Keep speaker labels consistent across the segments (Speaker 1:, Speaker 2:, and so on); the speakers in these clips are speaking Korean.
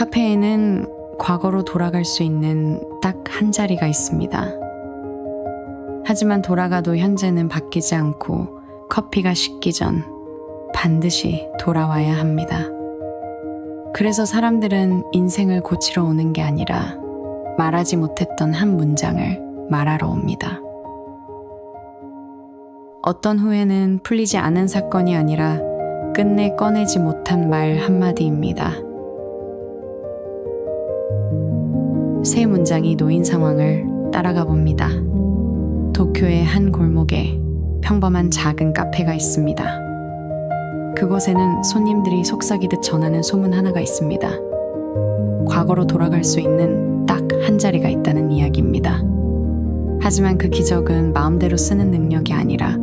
Speaker 1: 카페에는 과거로 돌아갈 수 있는 딱 한 자리가 있습니다. 하지만 돌아가도 현재는 바뀌지 않고 커피가 식기 전 반드시 돌아와야 합니다. 그래서 사람들은 인생을 고치러 오는 게 아니라 말하지 못했던 한 문장을 말하러 옵니다. 어떤 후회는 풀리지 않은 사건이 아니라 끝내 꺼내지 못한 말 한마디입니다. 세 문장이 놓인 상황을 따라가 봅니다. 도쿄의 한 골목에 평범한 작은 카페가 있습니다. 그곳에는 손님들이 속삭이듯 전하는 소문 하나가 있습니다. 과거로 돌아갈 수 있는 딱 한 자리가 있다는 이야기입니다. 하지만 그 기적은 마음대로 쓰는 능력이 아니라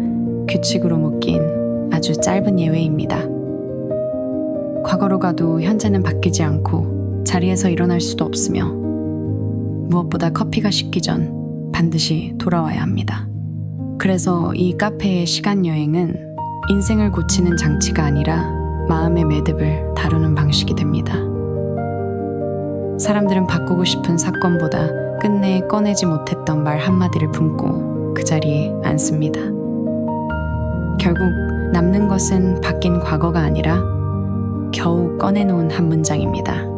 Speaker 1: 규칙으로 묶인 아주 짧은 예외입니다. 과거로 가도 현재는 바뀌지 않고 자리에서 일어날 수도 없으며 무엇보다 커피가 식기 전 반드시 돌아와야 합니다. 그래서 이 카페의 시간 여행은 인생을 고치는 장치가 아니라 마음의 매듭을 다루는 방식이 됩니다. 사람들은 바꾸고 싶은 사건보다 끝내 꺼내지 못했던 말 한마디를 품고 그 자리에 앉습니다. 결국 남는 것은 바뀐 과거가 아니라 겨우 꺼내놓은 한 문장입니다.